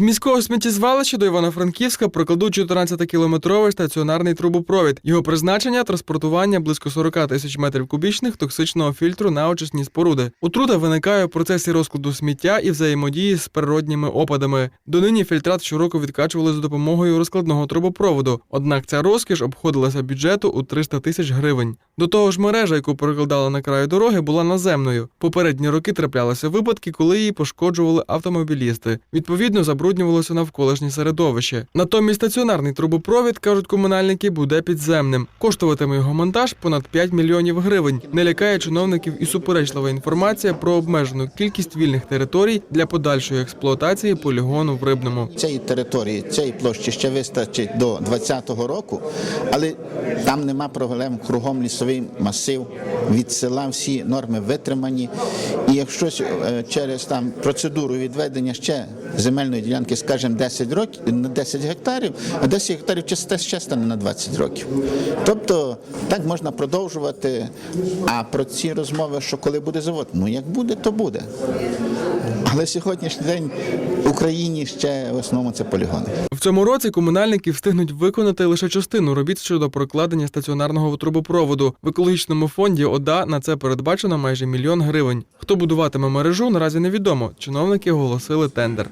З міського сміттєзвалища до Івано-Франківська прокладуть 14-кілометровий стаціонарний трубопровід. Його призначення транспортування близько 40 тисяч метрів кубічних токсичного фільтру на очисні споруди. Отрута виникає в процесі розкладу сміття і взаємодії з природніми опадами. Донині фільтрат щороку відкачували за допомогою розкладного трубопроводу. Однак ця розкіш обходилася бюджету у 300 тисяч гривень. До того ж, мережа, яку прокладали на краю дороги, була наземною. Попередні роки траплялися випадки, коли її пошкоджували автомобілісти. Відповідно, забруднювалося навколишнє середовище. Натомість стаціонарний трубопровід, кажуть комунальники, буде підземним. Коштуватиме його монтаж понад 5 мільйонів гривень. Не лякає чиновників і суперечлива інформація про обмежену кількість вільних територій для подальшої експлуатації полігону в Рибному. цієї території, цієї площі ще вистачить до 2020 року, але там нема проблем, кругом лісовий масив, від села всі норми витримані. І якщо е, через там процедуру відведення ще земельної ділянки, скажімо, 10 років, на 10 гектарів, а 10 гектарів ще, стане на 20 років. Тобто так можна продовжувати. А про ці розмови, що коли буде завод, ну як буде, то буде. Але сьогоднішній день в Україні ще в основному це полігони. В цьому році комунальники встигнуть виконати лише частину робіт щодо прокладення стаціонарного трубопроводу. В екологічному фонді ОДА на це передбачено майже мільйон гривень. Хто будуватиме мережу, наразі невідомо. Чиновники оголосили тендер.